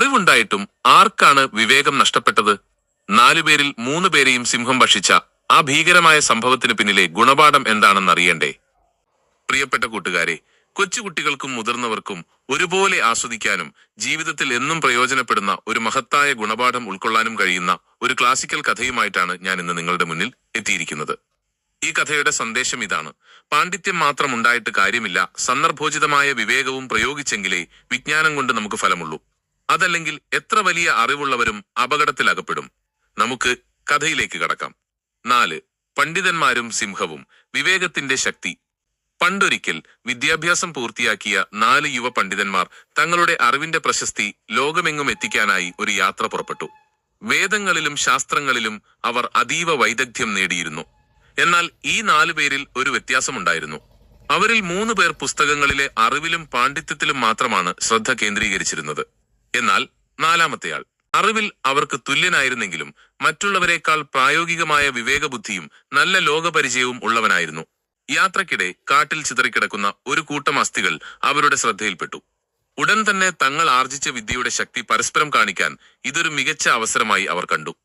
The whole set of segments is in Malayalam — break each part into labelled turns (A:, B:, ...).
A: അറിവുണ്ടായിട്ടും ആർക്കാണ് വിവേകം നഷ്ടപ്പെട്ടത്? നാലുപേരിൽ മൂന്ന് പേരെയും സിംഹം ഭക്ഷിച്ച ആ ഭീകരമായ സംഭവത്തിന് പിന്നിലെ ഗുണപാഠം എന്താണെന്ന് അറിയണ്ടേ? പ്രിയപ്പെട്ട കൂട്ടുകാരെ കൊച്ചുകുട്ടികൾക്കും മുതിർന്നവർക്കും ഒരുപോലെ ആസ്വദിക്കാനും ജീവിതത്തിൽ എന്നും പ്രയോജനപ്പെടുന്ന ഒരു മഹത്തായ ഗുണപാഠം ഉൾക്കൊള്ളാനും കഴിയുന്ന ഒരു ക്ലാസിക്കൽ കഥയുമായിട്ടാണ് ഞാൻ ഇന്ന് നിങ്ങളുടെ മുന്നിൽ എത്തിയിരിക്കുന്നത്. ഈ കഥയുടെ സന്ദേശം ഇതാണ്. പാണ്ഡിത്യം മാത്രം ഉണ്ടായിട്ട് കാര്യമില്ല സന്ദർഭോചിതമായ വിവേകവും പ്രയോഗിച്ചെങ്കിലേ വിജ്ഞാനം കൊണ്ട് നമുക്ക് ഫലമുള്ളൂ. അതല്ലെങ്കിൽ എത്ര വലിയ അറിവുള്ളവരും അപകടത്തിലകപ്പെടും. നമുക്ക് കഥയിലേക്ക് കടക്കാം. നാല് പണ്ഡിതന്മാരും സിംഹവും. വിവേകത്തിന്റെ ശക്തി. പണ്ടൊരിക്കൽ വിദ്യാഭ്യാസം പൂർത്തിയാക്കിയ നാല് യുവ പണ്ഡിതന്മാർ തങ്ങളുടെ അറിവിന്റെ പ്രശസ്തി ലോകമെങ്ങും എത്തിക്കാനായി ഒരു യാത്ര പുറപ്പെട്ടു. വേദങ്ങളിലും ശാസ്ത്രങ്ങളിലും അവർ അതീവ വൈദഗ്ധ്യം നേടിയിരുന്നു. എന്നാൽ ഈ നാലു പേരിൽ ഒരു വ്യത്യാസമുണ്ടായിരുന്നു. അവരിൽ മൂന്ന് പേർ പുസ്തകങ്ങളിലെ അറിവിലും പാണ്ഡിത്യത്തിലും മാത്രമാണ് ശ്രദ്ധ കേന്ദ്രീകരിച്ചിരുന്നത്. എന്നാൽ നാലാമത്തെയാൾ. അറിവിൽ അവർക്ക് തുല്യനായിരുന്നെങ്കിലും മറ്റുള്ളവരെക്കാൾ പ്രായോഗികമായ വിവേകബുദ്ധിയും നല്ല ലോകപരിചയവും ഉള്ളവനായിരുന്നു. യാത്രക്കിടെ കാട്ടിൽ ചിതറിക്കിടക്കുന്ന ഒരു കൂട്ടം അസ്ഥികൾ അവരുടെ ശ്രദ്ധയിൽപ്പെട്ടു. ഉടൻ തന്നെ തങ്ങൾ ആർജിച്ച വിദ്യയുടെ ശക്തി പരസ്പരം കാണിക്കാൻ ഇതൊരു മികച്ച അവസരമായി അവർ കണ്ടു.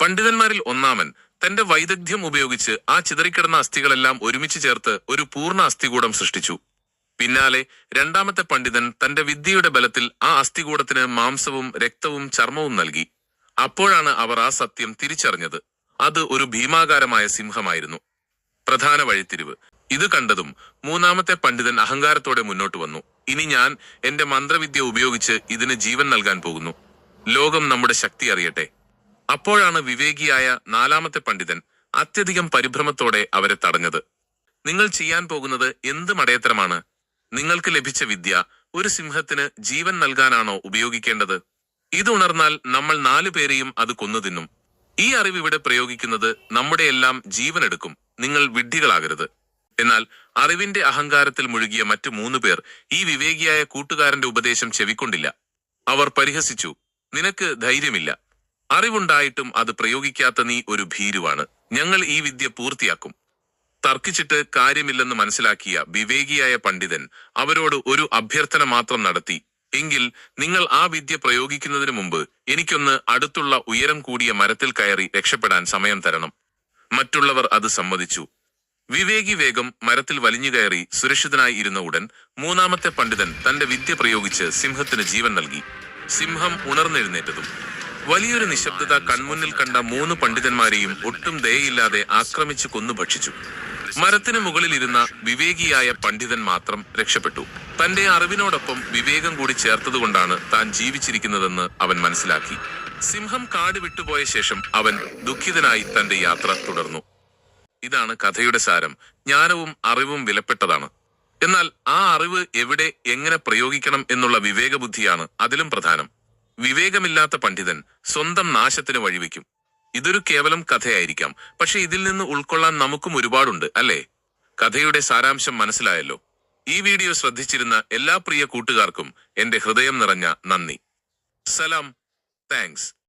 A: പണ്ഡിതന്മാരിൽ ഒന്നാമൻ തന്റെ വൈദഗ്ധ്യം ഉപയോഗിച്ച് ആ ചിതറിക്കിടന്ന അസ്ഥികളെല്ലാം ഒരുമിച്ച് ചേർത്ത് ഒരു പൂർണ അസ്ഥികൂടം സൃഷ്ടിച്ചു. പിന്നാലെ രണ്ടാമത്തെ പണ്ഡിതൻ തന്റെ വിദ്യയുടെ ബലത്തിൽ ആ അസ്ഥികൂടത്തിന് മാംസവും രക്തവും ചർമ്മവും നൽകി. അപ്പോഴാണ് അവർ ആ സത്യം തിരിച്ചറിഞ്ഞത്. അത് ഒരു ഭീമാകാരമായ സിംഹമായിരുന്നു. പ്രധാന വഴിത്തിരിവ്. ഇത് കണ്ടതും മൂന്നാമത്തെ പണ്ഡിതൻ അഹങ്കാരത്തോടെ മുന്നോട്ട് വന്നു. ഇനി ഞാൻ എന്റെ മന്ത്രവിദ്യ ഉപയോഗിച്ച് ഇതിന് ജീവൻ നൽകാൻ പോകുന്നു. ലോകം നമ്മുടെ ശക്തി അറിയട്ടെ. അപ്പോഴാണ് വിവേകിയായ നാലാമത്തെ പണ്ഡിതൻ അത്യധികം പരിഭ്രമത്തോടെ അവരെ തടഞ്ഞത്. നിങ്ങൾ ചെയ്യാൻ പോകുന്നത് എന്ത് മടയത്തരമാണ്? നിങ്ങൾക്ക് ലഭിച്ച വിദ്യ ഒരു സിംഹത്തിന് ജീവൻ നൽകാനാണോ ഉപയോഗിക്കേണ്ടത്? ഇത് ഉണർന്നാൽ നമ്മൾ നാലു പേരെയും അത് കൊന്നു തിന്നും. ഈ അറിവ് ഇവിടെ പ്രയോഗിക്കുന്നത് നമ്മുടെ എല്ലാം ജീവനെടുക്കും നിങ്ങൾ വിഡ്ഢികളാകരുത്. എന്നാൽ അറിവിന്റെ അഹങ്കാരത്തിൽ മുഴുകിയ മറ്റു മൂന്ന് പേർ ഈ വിവേകിയായ കൂട്ടുകാരന്റെ ഉപദേശം ചെവിക്കൊണ്ടില്ല. അവർ പരിഹസിച്ചു. നിനക്ക് ധൈര്യമില്ല. അറിവുണ്ടായിട്ടും അത് പ്രയോഗിക്കാത്ത നീ ഒരു ഭീരുവാണ്. ഞങ്ങൾ ഈ വിദ്യ പൂർത്തിയാക്കും. തർക്കിച്ചിട്ട് കാര്യമില്ലെന്ന് മനസ്സിലാക്കിയ വിവേകിയായ പണ്ഡിതൻ അവരോട് ഒരു അഭ്യർത്ഥന മാത്രം നടത്തി. എങ്കിൽ നിങ്ങൾ ആ വിദ്യ പ്രയോഗിക്കുന്നതിനു മുമ്പ് എനിക്കൊന്ന് അടുത്തുള്ള ഉയരം കൂടിയ മരത്തിൽ കയറി രക്ഷപ്പെടാൻ സമയം തരണം. മറ്റുള്ളവർ അത് സമ്മതിച്ചു. വിവേകി വേഗം മരത്തിൽ വലിഞ്ഞു കയറി സുരക്ഷിതനായി ഇരുന്ന ഉടൻ മൂന്നാമത്തെ പണ്ഡിതൻ തന്റെ വിദ്യ പ്രയോഗിച്ച് സിംഹത്തിന് ജീവൻ നൽകി. സിംഹം ഉണർന്നെഴുന്നേറ്റതും. വലിയൊരു നിശബ്ദത കൺമുന്നിൽ കണ്ട മൂന്ന് പണ്ഡിതന്മാരെയും ഒട്ടും ദയയില്ലാതെ ആക്രമിച്ചു കൊന്നു ഭക്ഷിച്ചു. മരത്തിന് മുകളിലിരുന്ന വിവേകിയായ പണ്ഡിതൻ മാത്രം രക്ഷപ്പെട്ടു. തന്റെ അറിവിനോടൊപ്പം വിവേകം കൂടി ചേർത്തതുകൊണ്ടാണ് താൻ ജീവിച്ചിരിക്കുന്നതെന്ന് അവൻ മനസ്സിലാക്കി. സിംഹം കാട് വിട്ടുപോയ ശേഷം അവൻ ദുഃഖിതനായി തന്റെ യാത്ര തുടർന്നു. ഇതാണ് കഥയുടെ സാരം. ജ്ഞാനവും അറിവും വിലപ്പെട്ടതാണ്. എന്നാൽ ആ അറിവ് എവിടെ എങ്ങനെ പ്രയോഗിക്കണം എന്നുള്ള വിവേകബുദ്ധിയാണ് അതിലും പ്രധാനം. വിവേകമില്ലാത്ത പണ്ഡിതൻ സ്വന്തം നാശത്തിന് വഴിവെക്കും. ഇതൊരു കേവലം കഥയായിരിക്കാം. പക്ഷെ ഇതിൽ നിന്ന് ഉൾക്കൊള്ളാൻ നമുക്കും ഒരുപാടുണ്ട് അല്ലേ? കഥയുടെ സാരാംശം മനസ്സിലായല്ലോ. ഈ വീഡിയോ ശ്രദ്ധിച്ചിരുന്ന എല്ലാ പ്രിയ കൂട്ടുകാർക്കും എന്റെ ഹൃദയം നിറഞ്ഞ നന്ദി. സലാം. താങ്ക്സ്.